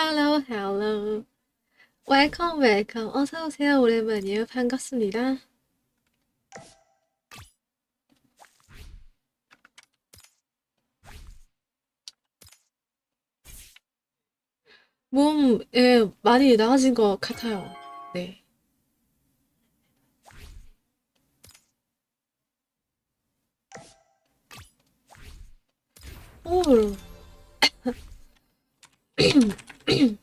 Hello, hello. Welcome, welcome. 어서 오세요. 오랜만이에요. 반갑습니다. 몸, 예, 많이 나아진 것 같아요. 네. 오,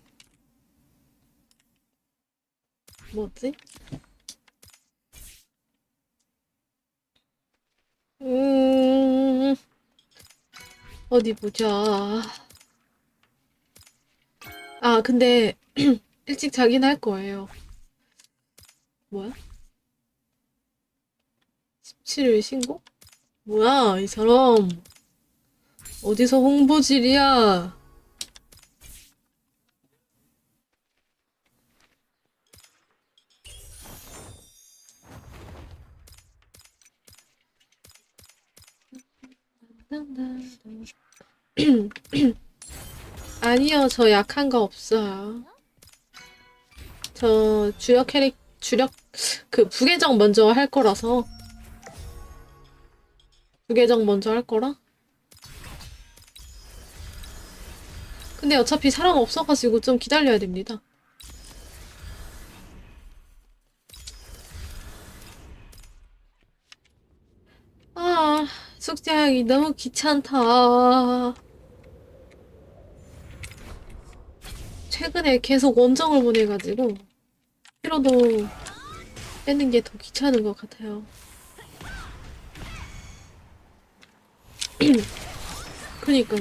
뭐지? 음, 어디 보자. 아, 근데 일찍 자긴 할 거예요. 뭐야? 17일 신고? 뭐야, 이 사람. 어디서 홍보질이야? 아니요, 저 약한 거 없어요. 저 주력 캐릭, 주력, 그 부계정 먼저 할 거라서. 부계정 먼저 할 거라? 근데 어차피 사람 없어가지고 좀 기다려야 됩니다. 아, 숙제하기 너무 귀찮다. 최근에 계속 원정을 보내가지고 피로도 빼는 게 더 귀찮은 것 같아요. 그니까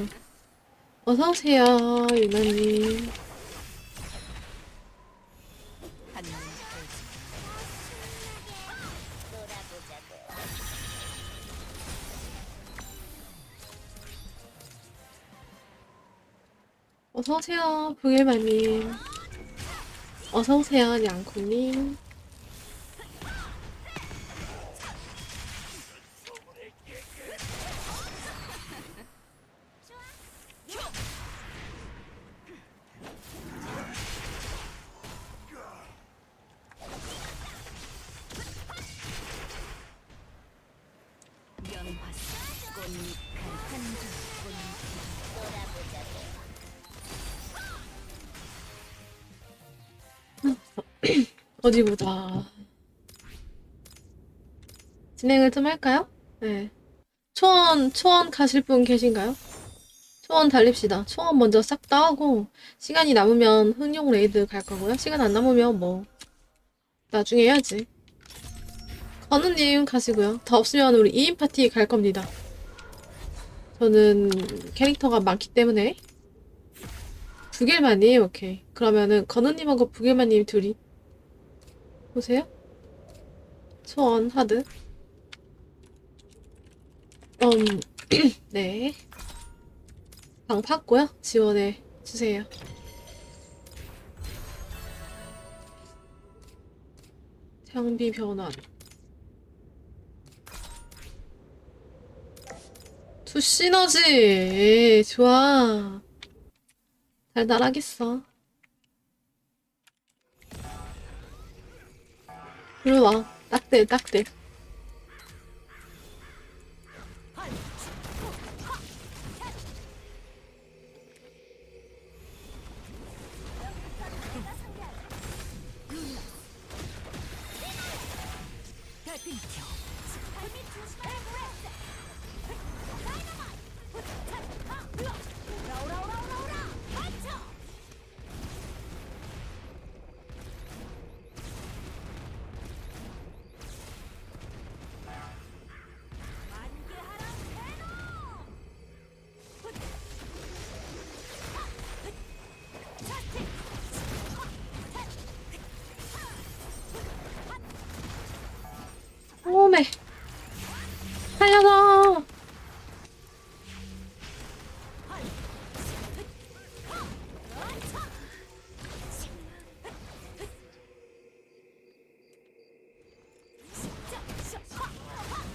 어서 오세요, 유나님. 어서 오세요, 부일마님. 어서 오세요, 양콩님. 어디 보자. 진행을 좀 할까요? 네. 초원, 초원 가실 분 계신가요? 초원 달립시다. 초원 먼저 싹 다 하고, 시간이 남으면 흥룡 레이드 갈 거고요. 시간 안 남으면 뭐, 나중에 해야지. 건우님 가시고요. 더 없으면 우리 2인 파티 갈 겁니다. 저는 캐릭터가 많기 때문에. 부길만님, 오케이. 그러면은 건우님하고 부길만님 둘이 보세요. 소원 하드. 음, 네. 방 팠고요. 지원해 주세요. 장비 변환. 투 시너지. 에 좋아. 달달하겠어. 이리 와. 딱대, 딱대.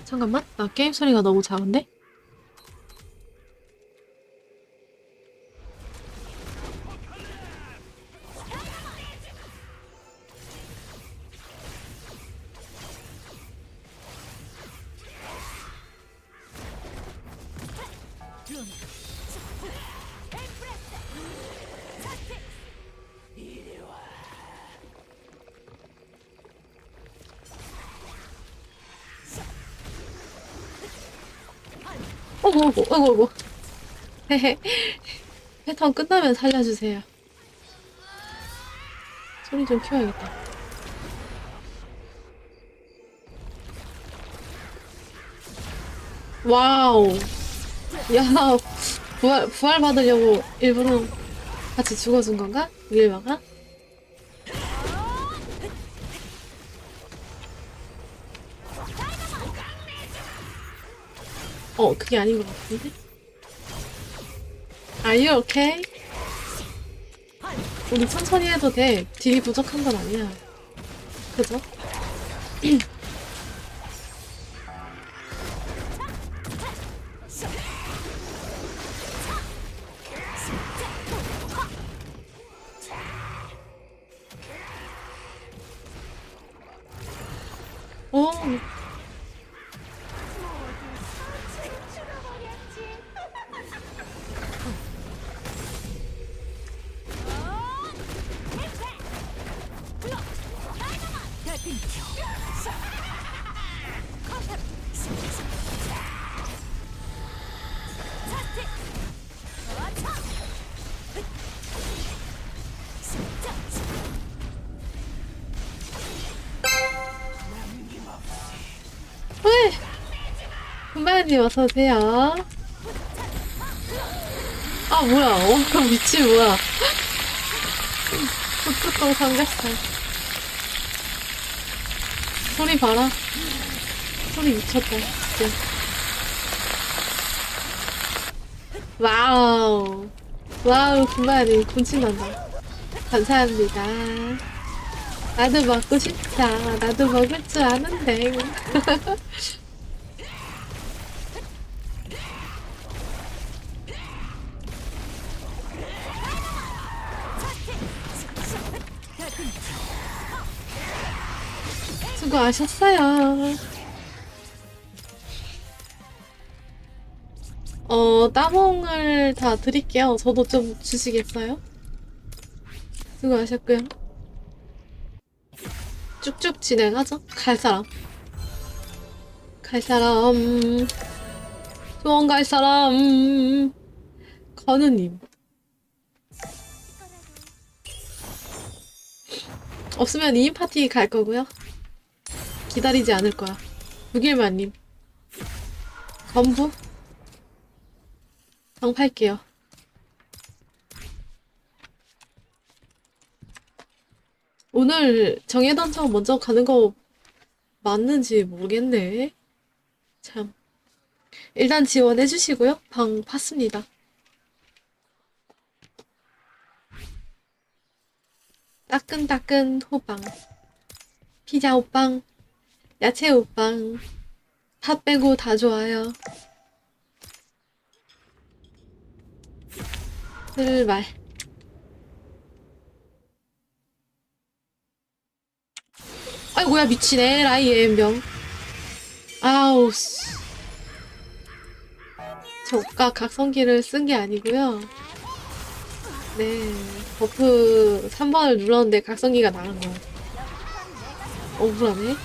잠깐만. 나 게임 소리가 너무 작은데? 어구, 어구, 어구, 어구. 패턴 끝나면 살려주세요. 소리 좀 키워야겠다. 와우. 야, 부활, 부활 받으려고 일부러 같이 죽어준 건가? 윌마가? 어, 그게 아닌 것 같은데? Are you okay? 우리 천천히 해도 돼. 딜이 부족한 건 아니야. 그죠? 금발님 어서오세요. 아, 뭐야. 어, 그럼 미친 뭐야. 북극동 삼겹살. 소리 봐라. 소리 미쳤다, 진짜. 와우. 와우, 금발님 군침 난다. 감사합니다. 나도 먹고 싶다. 나도 먹을 줄 아는데. 수고하셨어요. 어, 따봉을 다 드릴게요. 저도 좀 주시겠어요? 수고하셨고요. 쭉쭉 진행하죠. 갈 사람. 갈 사람. 소원 갈 사람. 건우님. 없으면 2인 파티 갈 거고요. 기다리지 않을 거야. 6일만님. 건부. 정팔게요. 오늘 정해단청 먼저 가는 거 맞는지 모르겠네. 참. 일단 지원해 주시고요. 방 팠습니다. 따끈따끈 호빵. 피자 호빵. 야채 호빵. 팥 빼고 다 좋아요. 출발. 아이고야 미치네 라이 엠병 아우 씨 저가 각성기를 쓴 게 아니고요 네 버프 3번을 눌렀는데 각성기가 나간 거 억울하네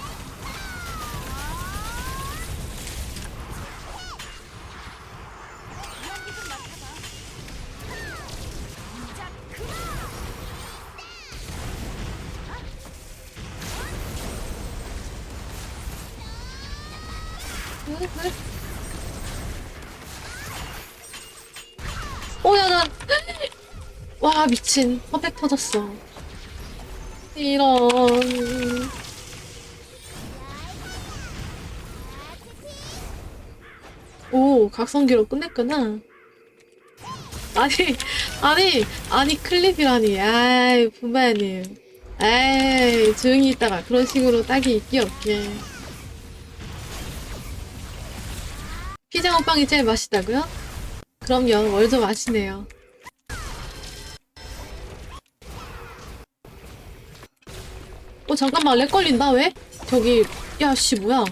오야 나. 와 미친. 퍼펙 터졌어. 이런. 오 각성기로 끝냈구나. 아니 아니 아니 클립이라니. 아이 분바야님. 에이 조용히 있다가 그런 식으로 딱이 있기 없게 피자 호빵이 제일 맛있다고요? 그럼요 월도 맛있네요 어 잠깐만 렉 걸린다 왜? 저기 야 씨 뭐야